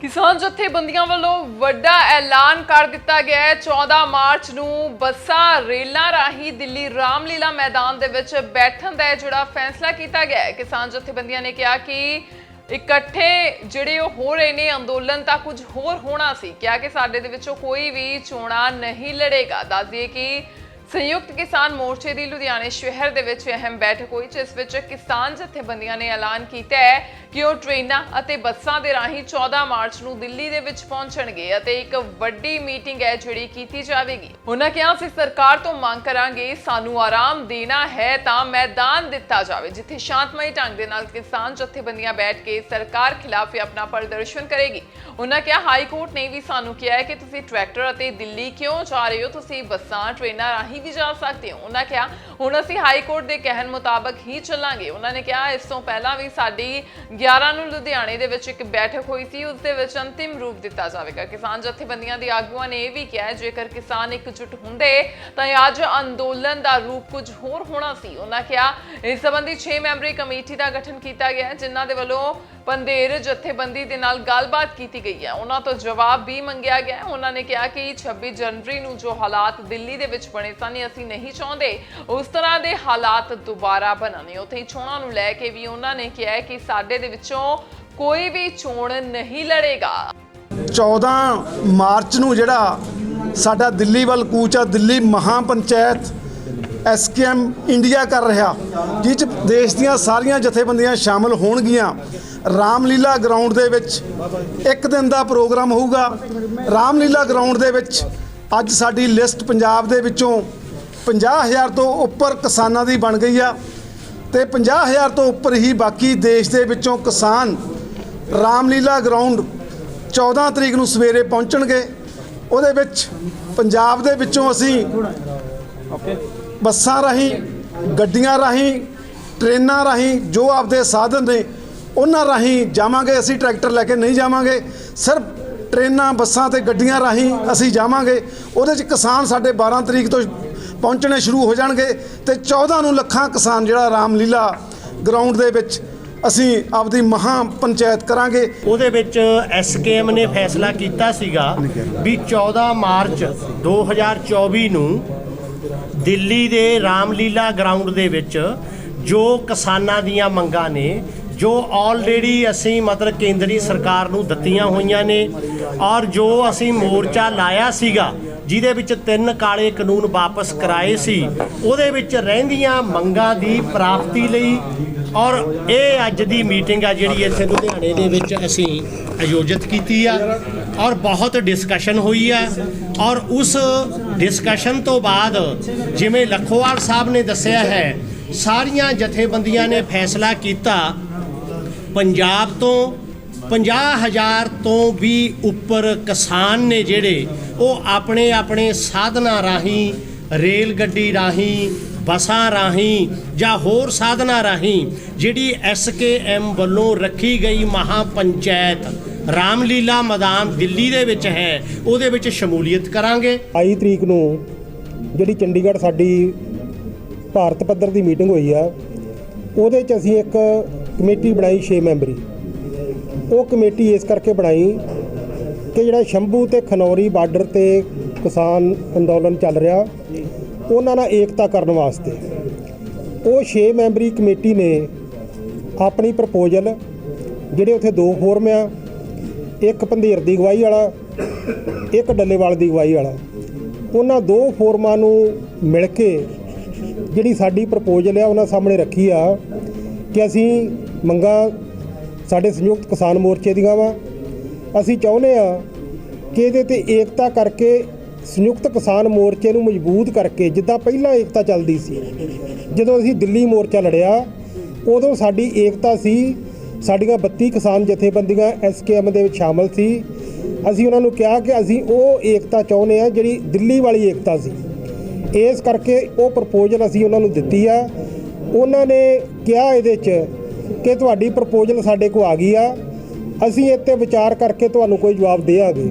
ਕਿਸਾਨ ਜਥੇਬੰਦੀਆਂ ਵੱਲੋਂ ਵੱਡਾ ਐਲਾਨ ਕਰ ਦਿੱਤਾ ਗਿਆ ਹੈ। 14 ਮਾਰਚ ਨੂੰ ਬੱਸਾਂ, ਰੇਲਾਂ ਰਾਹੀਂ ਦਿੱਲੀ ਰਾਮਲੀਲਾ ਮੈਦਾਨ ਦੇ ਵਿੱਚ ਬੈਠਣ ਦਾ ਜਿਹੜਾ ਫੈਸਲਾ ਕੀਤਾ ਗਿਆ ਹੈ। ਕਿਸਾਨ ਜਥੇਬੰਦੀਆਂ ਨੇ ਕਿਹਾ ਕਿ ਇਕੱਠੇ ਜਿਹੜੇ ਉਹ ਹੋ ਰਹੇ ਨੇ, ਅੰਦੋਲਨ ਤਾਂ ਕੁਝ ਹੋਰ ਹੋਣਾ ਸੀ। ਕਿਹਾ ਕਿ ਸਾਡੇ ਦੇ ਵਿੱਚੋਂ ਕੋਈ ਵੀ ਚੋਣਾਂ ਨਹੀਂ ਲੜੇਗਾ। ਦੱਸ ਦਈਏ ਕਿ ਸੰਯੁਕਤ ਕਿਸਾਨ ਮੋਰਚੇ ਦੀ ਲੁਧਿਆਣੇ ਸ਼ਹਿਰ ਦੇ ਵਿੱਚ ਅਹਿਮ ਬੈਠਕ ਹੋਈ, ਜਿਸ ਵਿੱਚ ਕਿਸਾਨ ਜਥੇਬੰਦੀਆਂ ਨੇ ਐਲਾਨ ਕੀਤਾ ਹੈ ਕਿ ਉਹ ਟ੍ਰੇਨਾਂ ਅਤੇ ਬੱਸਾਂ ਦੇ ਰਾਹੀਂ 14 ਮਾਰਚ ਨੂੰ ਦਿੱਲੀ ਦੇ ਵਿੱਚ ਪਹੁੰਚਣਗੇ ਅਤੇ ਇੱਕ ਵੱਡੀ ਮੀਟਿੰਗ ਹੈ ਜਿਹੜੀ ਕੀਤੀ ਜਾਵੇਗੀ। ਉਹਨਾਂ ਕਿਹਾ, ਅਸੀਂ ਸਰਕਾਰ ਤੋਂ ਮੰਗ ਕਰਾਂਗੇ, ਸਾਨੂੰ ਆਰਾਮ ਦੇਣਾ ਹੈ ਤਾਂ ਮੈਦਾਨ ਦਿੱਤਾ ਜਾਵੇ, ਜਿੱਥੇ ਸ਼ਾਂਤਮਈ ਢੰਗ ਦੇ ਨਾਲ ਕਿਸਾਨ ਜਥੇਬੰਦੀਆਂ ਬੈਠ ਕੇ ਸਰਕਾਰ ਖਿਲਾਫ ਆਪਣਾ ਪ੍ਰਦਰਸ਼ਨ ਕਰੇਗੀ। ਉਹਨਾਂ ਕਿਹਾ ਹਾਈ ਕੋਰਟ ਨੇ ਵੀ ਸਾਨੂੰ ਕਿਹਾ ਹੈ ਕਿ ਤੁਸੀਂ ਟਰੈਕਟਰ ਅਤੇ ਦਿੱਲੀ ਕਿਉਂ ਜਾ ਰਹੇ ਹੋ? ਤੁਸੀਂ ਬੱਸਾਂ, ਟ੍ਰੇਨਾਂ ਰਾਹੀਂ ਵੀ ਜਾ ਸਕਦੇ ਹੋ। ਉਹਨਾਂ ਕਿਹਾ, ਹੁਣ ਅਸੀਂ ਹਾਈ ਕੋਰਟ ਦੇ ਕਹਿਣ ਮੁਤਾਬਕ ਹੀ ਚੱਲਾਂਗੇ। ਉਹਨਾਂ ਨੇ ਕਿਹਾ, ਇਸ ਤੋਂ ਪਹਿਲਾਂ ਵੀ ਸਾਡੀ 11 ਨੂੰ ਲੁਧਿਆਣੇ ਦੇ ਵਿੱਚ ਇੱਕ ਬੈਠਕ ਹੋਈ ਸੀ, ਉਸ ਦੇ ਵਿੱਚ ਅੰਤਿਮ ਰੂਪ ਦਿੱਤਾ ਜਾਵੇਗਾ। ਕਿਸਾਨ ਜਥੇਬੰਦੀਆਂ ਦੇ ਆਗੂਆਂ ਨੇ ਇਹ ਵੀ ਕਿਹਾ ਜੇਕਰ ਕਿਸਾਨ ਇਕਜੁੱਟ ਹੁੰਦੇ, ਤਾਂ ਅੱਜ ਅੰਦੋਲਨ ਦਾ ਰੂਪ ਕੁਝ ਹੋਰ ਹੋਣਾ ਸੀ। ਉਹਨਾਂ ਕਿਹਾ, ਇਸ ਸੰਬੰਧੀ 6 ਮੈਂਬਰੀ ਕਮੇਟੀ ਦਾ ਗਠਨ ਕੀਤਾ ਗਿਆ ਜਿਨ੍ਹਾਂ ਦੇ ਵੱਲੋਂ ਪੰਧੇਰ ਜਥੇਬੰਦੀ ਦੇ ਨਾਲ ਗੱਲਬਾਤ ਕੀਤੀ ਗਈ ਹੈ। ਉਹਨਾਂ ਤੋਂ ਜਵਾਬ ਵੀ ਮੰਗਿਆ ਗਿਆ ਉਹਨਾਂ ਨੇ ਕਿਹਾ ਕਿ 26 ਜਨਵਰੀ ਨੂੰ ਜੋ ਹਾਲਾਤ ਦਿੱਲੀ ਦੇ ਵਿੱਚ ਬਣੇ ਸਨ ਅਸੀਂ ਨਹੀਂ ਚਾਹੁੰਦੇ। ਉਸ ਤਰ੍ਹਾਂ ਦੇ ਹਾਲਾਤ ਦੁਬਾਰਾ ਬਣਨੇ। ਉੱਥੇ ਹੀ ਚੋਣਾਂ ਨੂੰ ਲੈ ਕੇ ਵੀ ਉਹਨਾਂ ਨੇ ਕਿਹਾ ਕਿ ਸਾਡੇ ਦੇ ਵਿੱਚੋਂ ਕੋਈ ਵੀ ਚੋਣ ਨਹੀਂ ਲੜੇਗਾ। 14 ਮਾਰਚ ਨੂੰ ਜਿਹੜਾ ਸਾਡਾ ਦਿੱਲੀ ਵੱਲ ਕੂਚ ਆ, ਦਿੱਲੀ ਮਹਾ ਪੰਚਾਇਤ ਐਸਕੇਐਮ ਇੰਡੀਆ ਕਰ ਰਿਹਾ ਜਿਸ 'ਚ ਦੇਸ਼ ਦੀਆਂ ਸਾਰੀਆਂ ਜਥੇਬੰਦੀਆਂ ਸ਼ਾਮਲ ਹੋਣਗੀਆਂ। ਰਾਮਲੀਲਾ ਗਰਾਊਂਡ ਦੇ ਵਿੱਚ ਇੱਕ ਦਿਨ ਦਾ ਪ੍ਰੋਗਰਾਮ ਹੋਊਗਾ। ਰਾਮਲੀਲਾ ਗਰਾਊਂਡ ਦੇ ਵਿੱਚ ਅੱਜ ਸਾਡੀ ਲਿਸਟ ਪੰਜਾਬ ਦੇ ਵਿੱਚੋਂ 50000 ਤੋਂ ਉੱਪਰ ਕਿਸਾਨਾਂ ਦੀ ਬਣ ਗਈ ਆ। ਤੇ 50000 ਤੋਂ ਉੱਪਰ ਹੀ ਬਾਕੀ ਦੇਸ਼ ਦੇ ਵਿੱਚੋਂ ਕਿਸਾਨ ਰਾਮਲੀਲਾ ਗਰਾਊਂਡ 14 ਤਰੀਕ ਨੂੰ ਸਵੇਰੇ ਪਹੁੰਚਣਗੇ। ਉਹਦੇ ਵਿੱਚ ਪੰਜਾਬ ਦੇ ਵਿੱਚੋਂ ਅਸੀਂ ਬੱਸਾਂ ਰਾਹੀਂ, ਗੱਡੀਆਂ ਰਾਹੀਂ, ਟ੍ਰੇਨਾਂ ਰਾਹੀਂ ਜੋ ਆਪਦੇ ਸਾਧਨ ਨੇ, ਉਹਨਾਂ ਰਾਹੀਂ ਜਾਵਾਂਗੇ। ਅਸੀਂ ਟਰੈਕਟਰ ਲੈ ਕੇ ਨਹੀਂ ਜਾਵਾਂਗੇ। ਸਿਰਫ ਟ੍ਰੇਨਾਂ, ਬੱਸਾਂ ਤੇ ਗੱਡੀਆਂ ਰਾਹੀਂ ਅਸੀਂ ਜਾਵਾਂਗੇ। ਉਹਦੇ 'ਚ ਕਿਸਾਨ ਸਾਡੇ 12 ਤਰੀਕ ਤੋਂ ਪਹੁੰਚਣੇ ਸ਼ੁਰੂ ਹੋ ਜਾਣਗੇ ਤੇ 14 ਨੂੰ ਲੱਖਾਂ ਕਿਸਾਨ ਜਿਹੜਾ ਰਾਮਲੀਲਾ ਗਰਾਊਂਡ ਦੇ ਵਿੱਚ ਅਸੀਂ ਆਪਦੀ ਮਹਾ ਪੰਚਾਇਤ ਕਰਾਂਗੇ। ਉਹਦੇ ਵਿੱਚ ਐਸਕੇਐਮ ਨੇ ਫੈਸਲਾ ਕੀਤਾ ਸੀਗਾ ਵੀ 14 ਮਾਰਚ 2024 ਨੂੰ ਦਿੱਲੀ ਦੇ ਰਾਮਲੀਲਾ ਗਰਾਊਂਡ ਦੇ ਵਿੱਚ ਜੋ ਕਿਸਾਨਾਂ ਦੀਆਂ ਮੰਗਾਂ ਨੇ, ਜੋ ਆਲਰੇਡੀ ਅਸੀਂ ਮਤਲਬ ਕੇਂਦਰੀ ਸਰਕਾਰ ਨੂੰ ਦਿੱਤੀਆਂ ਹੋਈਆਂ ਨੇ ਔਰ ਜੋ ਅਸੀਂ ਮੋਰਚਾ ਲਾਇਆ ਸੀਗਾ ਜਿਹਦੇ ਵਿੱਚ ਤਿੰਨ ਕਾਲੇ ਕਾਨੂੰਨ ਵਾਪਸ ਕਰਾਏ ਸੀ। ਉਹਦੇ ਵਿੱਚ ਰਹਿੰਦੀਆਂ ਮੰਗਾਂ ਦੀ ਪ੍ਰਾਪਤੀ ਲਈ ਔਰ ਇਹ ਅੱਜ ਦੀ ਮੀਟਿੰਗ ਆ ਜਿਹੜੀ ਇੱਥੇ ਲੁਧਿਆਣੇ ਦੇ ਵਿੱਚ ਅਸੀਂ ਆਯੋਜਿਤ ਕੀਤੀ ਆ ਔਰ ਬਹੁਤ ਡਿਸਕਸ਼ਨ ਹੋਈ ਆ ਔਰ ਉਸ ਡਿਸਕਸ਼ਨ ਤੋਂ ਬਾਅਦ ਜਿਵੇਂ ਲਖੋਵਾਲ ਸਾਹਿਬ ਨੇ ਦੱਸਿਆ ਹੈ, ਸਾਰੀਆਂ ਜਥੇਬੰਦੀਆਂ ਨੇ ਫੈਸਲਾ ਕੀਤਾ, ਪੰਜਾਬ ਤੋਂ 50000 ਤੋਂ ਵੀ ਉੱਪਰ ਕਿਸਾਨ ਨੇ ਜਿਹੜੇ, ਉਹ ਆਪਣੇ ਆਪਣੇ ਸਾਧਨਾਂ ਰਾਹੀਂ, ਰੇਲ ਗੱਡੀ ਰਾਹੀਂ, ਬੱਸਾਂ ਰਾਹੀਂ ਜਾਂ ਹੋਰ ਸਾਧਨਾਂ ਰਾਹੀਂ ਜਿਹੜੀ ਐਸਕੇਐਮ ਵੱਲੋਂ ਰੱਖੀ ਗਈ ਮਹਾ ਪੰਚਾਇਤ ਰਾਮਲੀਲਾ ਮੈਦਾਨ ਦਿੱਲੀ ਦੇ ਵਿੱਚ ਹੈ, ਉਹਦੇ ਵਿੱਚ ਸ਼ਮੂਲੀਅਤ ਕਰਾਂਗੇ। 22 ਤਰੀਕ ਨੂੰ ਜਿਹੜੀ ਚੰਡੀਗੜ੍ਹ ਸਾਡੀ ਭਾਰਤ ਪੱਧਰ ਦੀ ਮੀਟਿੰਗ ਹੋਈ ਆ, ਉਹਦੇ 'ਚ ਅਸੀਂ ਇੱਕ ਕਮੇਟੀ ਬਣਾਈ 6 ਮੈਂਬਰੀ। ਉਹ ਕਮੇਟੀ ਇਸ ਕਰਕੇ ਬਣਾਈ ਕਿ ਜਿਹੜਾ ਸ਼ੰਭੂ ਤੇ ਖਨੌਰੀ ਬਾਰਡਰ ਤੇ ਕਿਸਾਨ ਅੰਦੋਲਨ ਚੱਲ ਰਿਹਾ, ਉਹਨਾਂ ਨਾਲ ਏਕਤਾ ਕਰਨ ਵਾਸਤੇ। ਉਹ 6 ਮੈਂਬਰੀ ਕਮੇਟੀ ਨੇ ਆਪਣੀ ਪ੍ਰਪੋਜ਼ਲ, ਜਿਹੜੇ ਉੱਥੇ ਦੋ ਫੋਰਮ ਆ, ਇੱਕ ਪੰਧੇਰ ਦੀ ਅਗਵਾਈ ਵਾਲਾ, ਇੱਕ ਡੱਲੇਵਾਲ ਦੀ ਅਗਵਾਈ ਵਾਲਾ। ਉਹਨਾਂ ਦੋ ਫੋਰਮਾਂ ਨੂੰ ਮਿਲ ਕੇ ਜਿਹੜੀ ਸਾਡੀ ਪ੍ਰਪੋਜ਼ਲ ਆ, ਉਹਨਾਂ ਸਾਹਮਣੇ ਰੱਖੀ ਆ ਕਿ ਅਸੀਂ ਮੰਗਾਂ ਸਾਡੇ ਸੰਯੁਕਤ ਕਿਸਾਨ ਮੋਰਚੇ ਦੀਆਂ ਵਾ। ਅਸੀਂ ਚਾਹੁੰਦੇ ਆ ਕਿ ਇਹਦੇ ਤੇ ਏਕਤਾ ਕਰਕੇ ਸੰਯੁਕਤ ਕਿਸਾਨ ਮੋਰਚੇ ਨੂੰ ਮਜ਼ਬੂਤ ਕਰਕੇ, ਜਿੱਦਾਂ ਪਹਿਲਾਂ ਏਕਤਾ ਚੱਲਦੀ ਸੀ, ਜਦੋਂ ਅਸੀਂ ਦਿੱਲੀ ਮੋਰਚਾ ਲੜਿਆ, ਉਦੋਂ ਸਾਡੀ ਏਕਤਾ ਸੀ। ਸਾਡੀਆਂ 32 ਕਿਸਾਨ ਜਥੇਬੰਦੀਆਂ ਐਸਕੇਐਮ ਦੇ ਵਿੱਚ ਸ਼ਾਮਲ ਸੀ। ਅਸੀਂ ਉਹਨਾਂ ਨੂੰ ਕਿਹਾ ਕਿ ਅਸੀਂ ਉਹ ਏਕਤਾ ਚਾਹੁੰਦੇ ਆ ਜਿਹੜੀ ਦਿੱਲੀ ਵਾਲੀ ਏਕਤਾ ਸੀ। ਇਸ ਕਰਕੇ ਉਹ ਪ੍ਰਪੋਜ਼ਲ ਅਸੀਂ ਉਹਨਾਂ ਨੂੰ ਦਿੱਤੀ ਆ। ਉਹਨਾਂ ਨੇ ਕਿਹਾ ਇਹਦੇ 'ਚ ਕਿ ਤੁਹਾਡੀ ਪ੍ਰਪੋਜ਼ਲ ਸਾਡੇ ਕੋਲ ਆ ਗਈ ਆ। ਅਸੀਂ ਇੱਥੇ ਵਿਚਾਰ ਕਰਕੇ ਤੁਹਾਨੂੰ ਕੋਈ ਜਵਾਬ ਦੇਵਾਂਗੇ